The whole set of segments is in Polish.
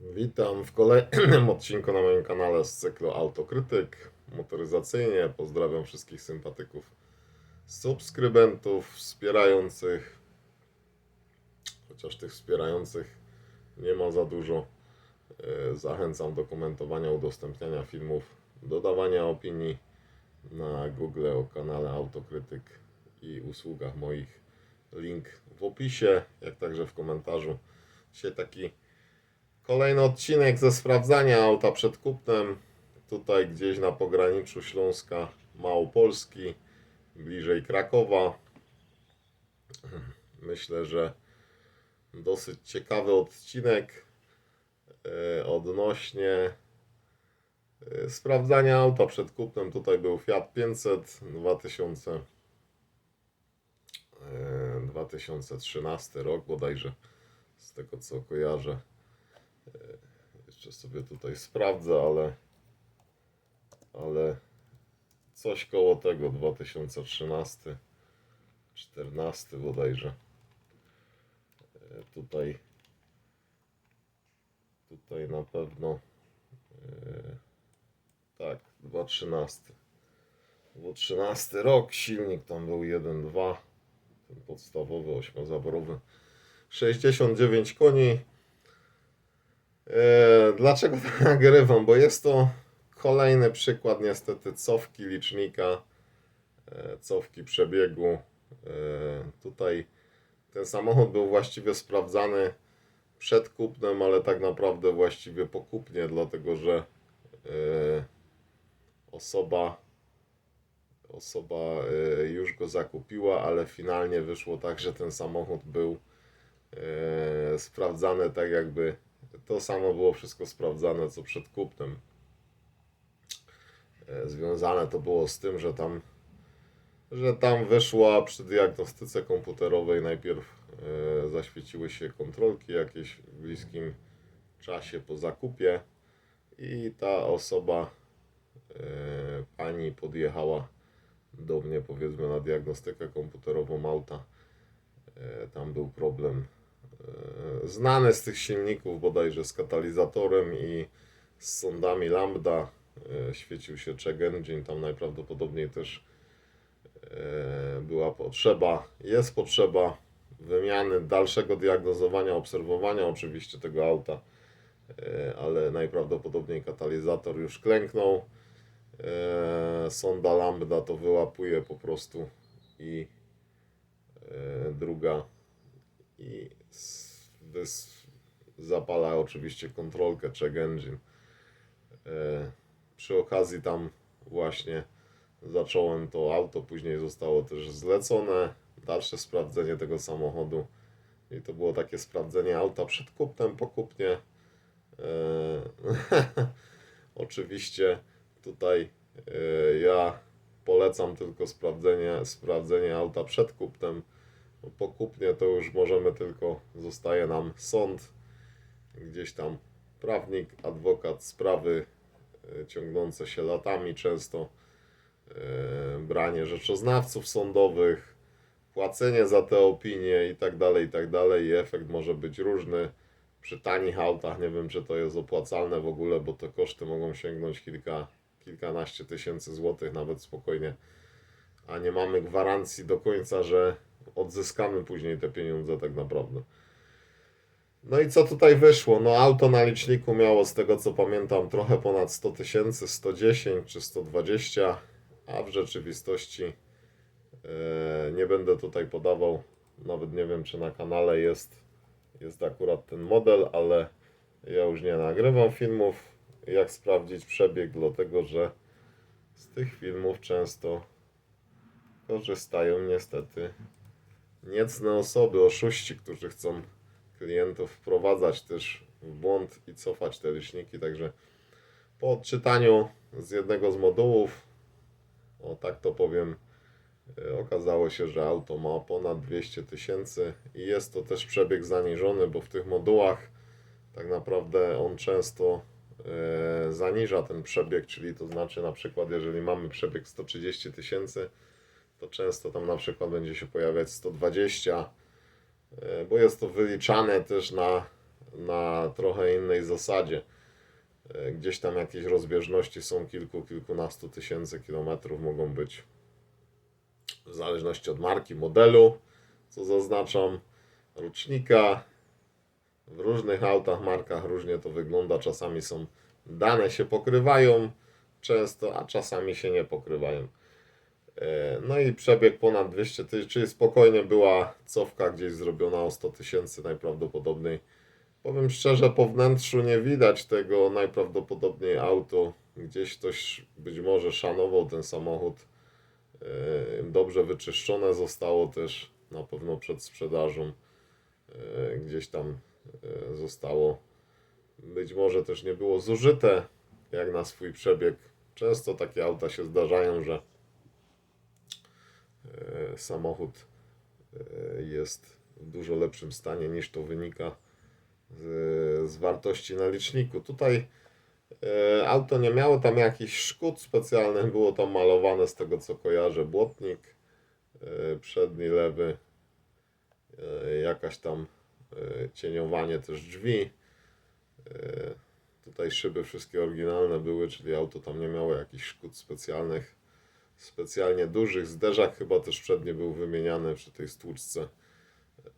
Witam w kolejnym odcinku na moim kanale z cyklu Autokrytyk motoryzacyjnie. Pozdrawiam wszystkich sympatyków, subskrybentów, wspierających. Chociaż tych wspierających nie ma za dużo. E, Zachęcam do komentowania, udostępniania filmów, dodawania opinii na Google o kanale Autokrytyk i usługach moich. Link w opisie, jak także w komentarzu. Dzisiaj taki Kolejny odcinek ze sprawdzania auta przed kupnem. Tutaj gdzieś na pograniczu Śląska, Małopolski, bliżej Krakowa. Myślę, że dosyć ciekawy odcinek e, odnośnie e, sprawdzania auta przed kupnem. Tutaj był Fiat 500 2000, e, 2013 rok bodajże, z tego co kojarzę. Jeszcze sobie tutaj sprawdzę, ale ale coś koło tego 2013 14 bodajże. E, Tutaj tutaj na pewno e, tak 2013 2013 rok silnik tam był 1.2 ten podstawowy ośmiozaborowy 69 koni E, Dlaczego to nagrywam? Bo jest to kolejny przykład niestety cofki licznika, e, cofki przebiegu. E, Tutaj ten samochód był właściwie sprawdzany przed kupnem, ale tak naprawdę właściwie po kupnie, dlatego że e, osoba osoba e, już go zakupiła, ale finalnie wyszło tak, że ten samochód był e, sprawdzany tak jakby to samo było wszystko sprawdzane co przed kupnem. E, Związane to było z tym, że tam, że tam wyszła przy diagnostyce komputerowej najpierw e, zaświeciły się kontrolki jakieś w bliskim czasie po zakupie i ta osoba, e, pani podjechała do mnie powiedzmy na diagnostykę komputerową auta. Tam był problem e, znany z tych silników, bodajże z katalizatorem i z sondami lambda. E, Świecił się check engine, tam najprawdopodobniej też e, była potrzeba, jest potrzeba wymiany, dalszego diagnozowania, obserwowania oczywiście tego auta, ale najprawdopodobniej katalizator już klęknął. Sonda lambda to wyłapuje po prostu i druga i zapala oczywiście kontrolkę check engine. E, Przy okazji tam właśnie zacząłem to auto, później zostało też zlecone, dalsze sprawdzenie tego samochodu i to było takie sprawdzenie auta przed kupnem, po kupnie. E, Oczywiście tutaj e, ja polecam tylko sprawdzenie, sprawdzenie auta przed kupnem. Po kupnie to już możemy tylko, zostaje nam sąd, gdzieś tam prawnik, adwokat, sprawy e, ciągnące się latami często, e, branie rzeczoznawców sądowych, płacenie za te opinie i tak dalej, i tak dalej. I efekt może być różny. Przy tanich autach nie wiem, czy to jest opłacalne w ogóle, bo te koszty mogą sięgnąć kilka, kilkanaście tysięcy złotych nawet spokojnie, a nie mamy gwarancji do końca, że odzyskamy później te pieniądze tak naprawdę. No i co tutaj wyszło? No auto na liczniku miało z tego co pamiętam trochę ponad 100 tysięcy, 110 czy 120, a w rzeczywistości e, nie będę tutaj podawał, nawet nie wiem czy na kanale jest, jest akurat ten model, ale ja już nie nagrywam filmów jak sprawdzić przebieg, dlatego że z tych filmów często korzystają niestety niecne osoby, oszuści, którzy chcą klientów wprowadzać też w błąd i cofać te liczniki. Także po odczytaniu z jednego z modułów, o tak to powiem, e, okazało się, że auto ma ponad 200 tysięcy i jest to też przebieg zaniżony, bo w tych modułach tak naprawdę on często e, zaniża ten przebieg, czyli to znaczy na przykład jeżeli mamy przebieg 130 tysięcy, to często tam na przykład będzie się pojawiać 120, e, bo jest to wyliczane też na na trochę innej zasadzie. E, Gdzieś tam jakieś rozbieżności są kilku, kilkunastu tysięcy kilometrów mogą być w zależności od marki, modelu, co zaznaczam, rocznika. W różnych autach, markach różnie to wygląda. Czasami są dane się pokrywają często, a czasami się nie pokrywają. E, No i przebieg ponad 200 tysięcy, czyli spokojnie była cofka gdzieś zrobiona o 100 tysięcy najprawdopodobniej. Powiem szczerze, po wnętrzu nie widać tego, najprawdopodobniej auto, gdzieś ktoś być może szanował ten samochód. E, Dobrze wyczyszczone zostało też na pewno przed sprzedażą. E, Gdzieś tam zostało, być może też nie było zużyte jak na swój przebieg. Często takie auta się zdarzają, że samochód e, jest w dużo lepszym stanie niż to wynika z, z wartości na liczniku. Tutaj e, auto nie miało tam jakichś szkód specjalnych, było tam malowane z tego co kojarzę błotnik e, przedni, lewy, e, jakaś tam e, cieniowanie też drzwi. E, Tutaj szyby wszystkie oryginalne były, czyli auto tam nie miało jakichś szkód specjalnych, specjalnie dużych. Zderzak chyba też przedni był wymieniany przy tej stłuczce.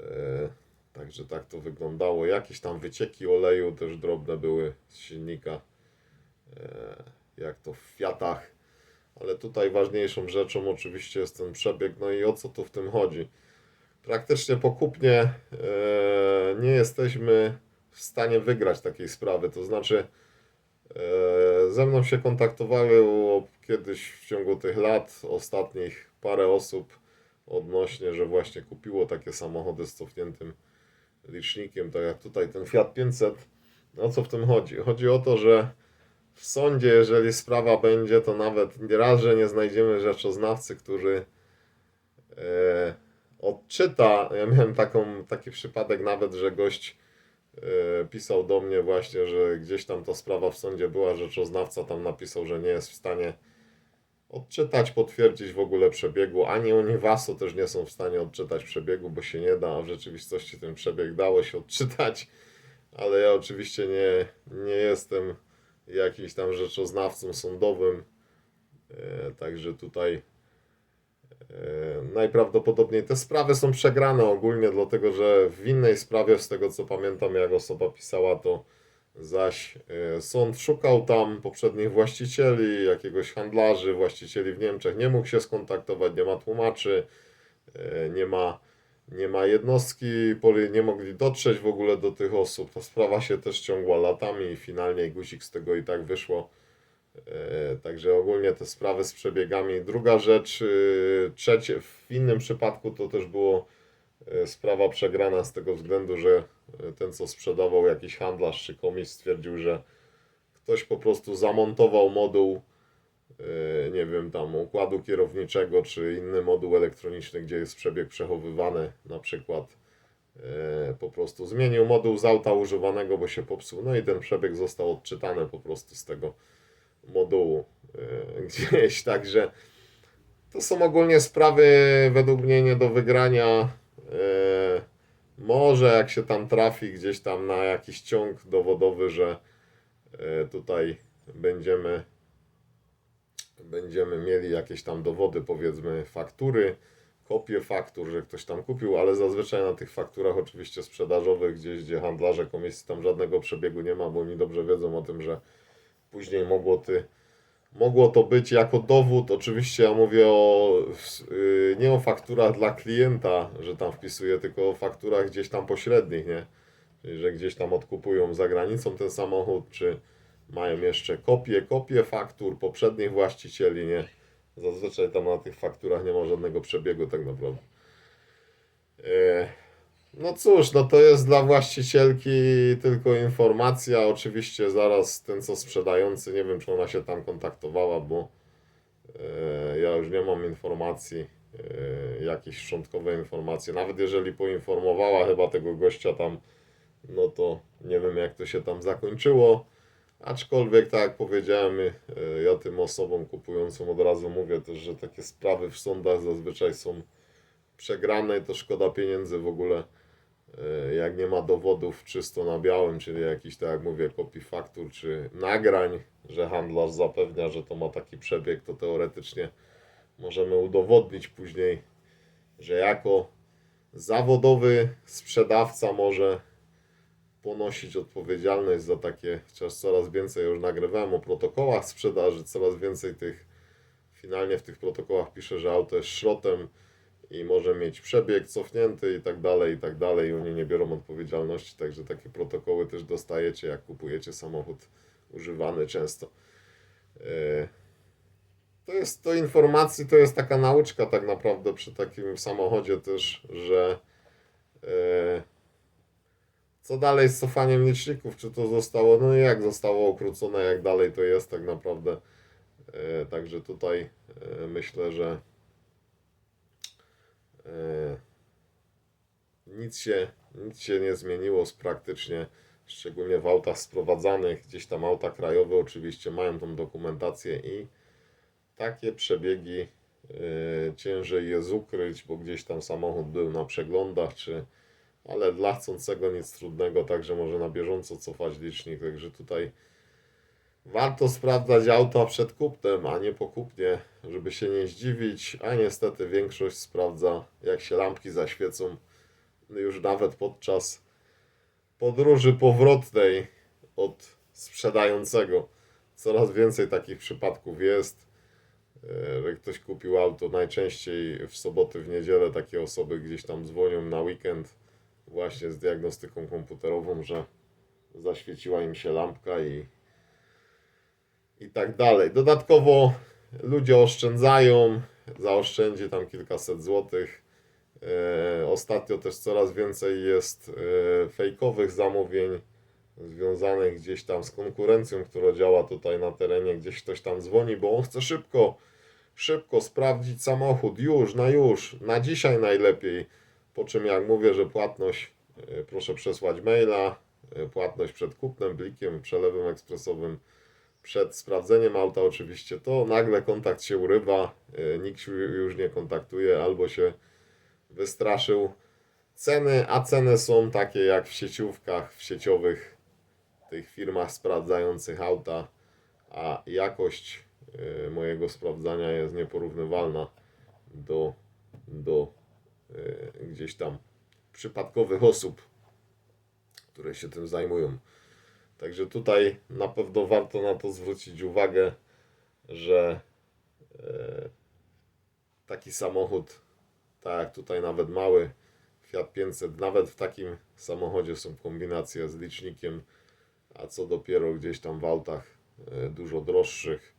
E, Także tak to wyglądało. Jakieś tam wycieki oleju też drobne były z silnika, e, jak to w Fiatach. Ale tutaj ważniejszą rzeczą oczywiście jest ten przebieg. No i o co tu w tym chodzi? Praktycznie po kupnie e, nie jesteśmy w stanie wygrać takiej sprawy. To znaczy, ze mną się kontaktowało kiedyś w ciągu tych lat ostatnich parę osób odnośnie, że właśnie kupiło takie samochody z cofniętym licznikiem, tak jak tutaj ten Fiat 500. O co w tym chodzi? Chodzi o to, że w sądzie, jeżeli sprawa będzie, to nawet raz, że nie znajdziemy rzeczoznawcy, który e, odczyta. Ja miałem taką, taki przypadek nawet, że gość pisał do mnie właśnie, że gdzieś tam ta sprawa w sądzie była, rzeczoznawca tam napisał, że nie jest w stanie odczytać, potwierdzić w ogóle przebiegu. Ani oni WASO też nie są w stanie odczytać przebiegu, bo się nie da, a w rzeczywistości ten przebieg dało się odczytać, ale ja oczywiście nie, nie jestem jakimś tam rzeczoznawcą sądowym, e, także tutaj e, najprawdopodobniej te sprawy są przegrane ogólnie, dlatego że w innej sprawie, z tego co pamiętam, jak osoba pisała, to zaś e, sąd szukał tam poprzednich właścicieli, jakiegoś handlarzy, właścicieli w Niemczech, nie mógł się skontaktować, nie ma tłumaczy, e, nie ma, nie ma jednostki, nie mogli dotrzeć w ogóle do tych osób. Ta sprawa się też ciągła latami i finalnie guzik z tego i tak wyszło. E, Także ogólnie te sprawy z przebiegami. Druga rzecz, e, trzecie, w innym przypadku to też było e, sprawa przegrana z tego względu, że e, ten co sprzedawał jakiś handlarz czy komis stwierdził, że ktoś po prostu zamontował moduł nie wiem tam układu kierowniczego czy inny moduł elektroniczny, gdzie jest przebieg przechowywany na przykład po prostu zmienił moduł z auta używanego, bo się popsuł no i ten przebieg został odczytany po prostu z tego modułu e, gdzieś, także to są ogólnie sprawy według mnie nie do wygrania. E, Może jak się tam trafi gdzieś tam na jakiś ciąg dowodowy, że e, tutaj będziemy będziemy mieli jakieś tam dowody, powiedzmy faktury, kopie faktur, że ktoś tam kupił, ale zazwyczaj na tych fakturach oczywiście sprzedażowych, gdzieś gdzie handlarze komisji tam żadnego przebiegu nie ma, bo oni dobrze wiedzą o tym, że później mogło ty mogło to być jako dowód. Oczywiście ja mówię o, yy, nie o fakturach dla klienta, że tam wpisuję, tylko o fakturach gdzieś tam pośrednich, nie? Czyli, że gdzieś tam odkupują za granicą ten samochód, czy mają jeszcze kopie, kopie faktur poprzednich właścicieli, nie? Zazwyczaj tam na tych fakturach nie ma żadnego przebiegu tak naprawdę. E, No cóż, no to jest dla właścicielki tylko informacja. Oczywiście zaraz ten co sprzedający, nie wiem czy ona się tam kontaktowała, bo e, ja już nie mam informacji, e, jakieś szczątkowe informacje. Nawet jeżeli poinformowała chyba tego gościa tam, no to nie wiem jak to się tam zakończyło. Aczkolwiek, tak jak powiedziałem, y, ja tym osobom kupującym od razu mówię też, że takie sprawy w sądach zazwyczaj są przegrane i to szkoda pieniędzy w ogóle e, jak nie ma dowodów czysto na białym, czyli jakiś, tak jak mówię, kopii faktur czy nagrań, że handlarz zapewnia, że to ma taki przebieg, to teoretycznie możemy udowodnić później, że jako zawodowy sprzedawca może ponosić odpowiedzialność za takie, chociaż coraz więcej już nagrywałem o protokołach sprzedaży, coraz więcej tych, finalnie w tych protokołach pisze, że auto jest szrotem i może mieć przebieg cofnięty i tak dalej, i tak dalej, i oni nie biorą odpowiedzialności, także takie protokoły też dostajecie, jak kupujecie samochód używany często. E, To jest to informacji, to jest taka nauczka tak naprawdę przy takim samochodzie też, że e, co dalej z cofaniem liczników? Czy to zostało, no jak zostało ukrócone, jak dalej to jest tak naprawdę. E, Także tutaj myślę, że nic się, nic się nie zmieniło z praktycznie, szczególnie w autach sprowadzanych. Gdzieś tam auta krajowe oczywiście mają tą dokumentację i takie przebiegi e, ciężej jest ukryć, bo gdzieś tam samochód był na przeglądach, czy ale dla chcącego nic trudnego, także może na bieżąco cofać licznik, także tutaj warto sprawdzać auta przed kupnem, a nie po kupnie, żeby się nie zdziwić, a niestety większość sprawdza jak się lampki zaświecą już nawet podczas podróży powrotnej od sprzedającego. Coraz więcej takich przypadków jest, e, że ktoś kupił auto najczęściej w soboty, w niedzielę takie osoby gdzieś tam dzwonią na weekend właśnie z diagnostyką komputerową, że zaświeciła im się lampka i, i tak dalej. Dodatkowo ludzie oszczędzają, zaoszczędzi tam kilkaset złotych. E, ostatnio też coraz więcej jest e, fejkowych zamówień związanych gdzieś tam z konkurencją, która działa tutaj na terenie, gdzieś ktoś tam dzwoni, bo on chce szybko, szybko sprawdzić samochód, już, na już, na dzisiaj najlepiej. Po czym jak mówię, że płatność e, proszę przesłać maila, płatność przed kupnem, blikiem, przelewem ekspresowym, przed sprawdzeniem auta oczywiście, to nagle kontakt się urywa, nikt się już nie kontaktuje albo się wystraszył ceny, a ceny są takie jak w sieciówkach, w sieciowych tych firmach sprawdzających auta, a jakość e, mojego sprawdzania jest nieporównywalna do, do e, gdzieś tam przypadkowych osób, które się tym zajmują. Także tutaj na pewno warto na to zwrócić uwagę, że e, taki samochód, tak tutaj nawet mały Fiat 500, nawet w takim samochodzie są kombinacje z licznikiem, a co dopiero gdzieś tam w autach e, dużo droższych.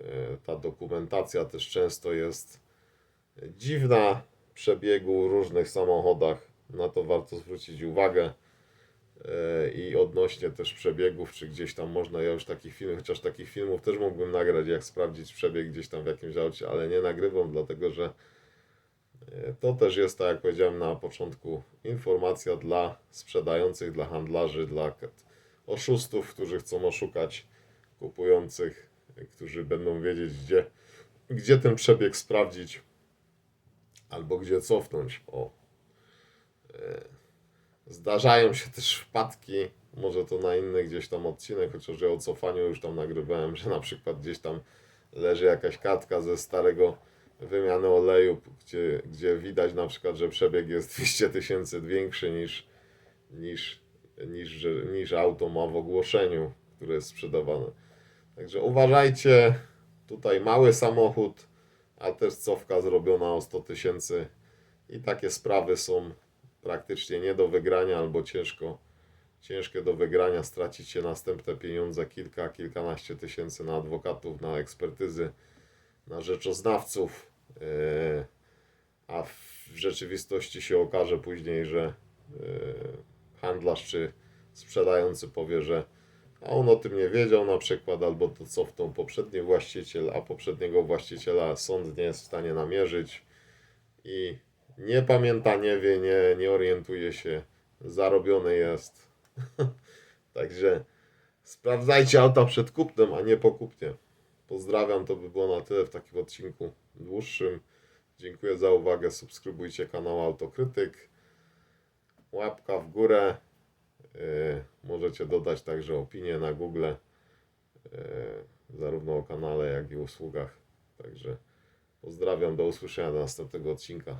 E, Ta dokumentacja też często jest dziwna w przebiegu różnych samochodach. Na to warto zwrócić uwagę. E, I odnośnie też przebiegów, czy gdzieś tam można, ja już takich filmów, chociaż takich filmów też mógłbym nagrać, jak sprawdzić przebieg gdzieś tam w jakimś aucie, ale nie nagrywam, dlatego że to też jest, tak jak powiedziałem na początku, informacja dla sprzedających, dla handlarzy, dla oszustów, którzy chcą oszukać kupujących, którzy będą wiedzieć, gdzie, gdzie ten przebieg sprawdzić albo gdzie cofnąć. O. E, Zdarzają się też wpadki, może to na inny gdzieś tam odcinek, chociaż ja o cofaniu już tam nagrywałem, że na przykład gdzieś tam leży jakaś kartka ze starego wymiany oleju, gdzie, gdzie widać na przykład, że przebieg jest 200 tysięcy większy niż, niż, niż, niż auto ma w ogłoszeniu, które jest sprzedawane. Także uważajcie, tutaj mały samochód, a też cofka zrobiona o 100 tysięcy i takie sprawy są praktycznie nie do wygrania albo ciężko, ciężkie do wygrania. Stracicie następne pieniądze, kilka, kilkanaście tysięcy na adwokatów, na ekspertyzy, na rzeczoznawców, yy, a w rzeczywistości się okaże później, że yy, handlarz czy sprzedający powie, że a on o tym nie wiedział na przykład, albo to cofnął poprzedni właściciel, a poprzedniego właściciela sąd nie jest w stanie namierzyć i nie pamięta, nie wie, nie, nie orientuje się, zarobiony jest. Także sprawdzajcie auta przed kupnem, a nie po kupnie. Pozdrawiam, to by było na tyle w takim odcinku dłuższym. Dziękuję za uwagę, subskrybujcie kanał Autokrytyk. łapka w górę. Yy, możecie dodać także opinię na Google, yy, zarówno o kanale, jak i usługach. Także pozdrawiam, do usłyszenia do następnego odcinka.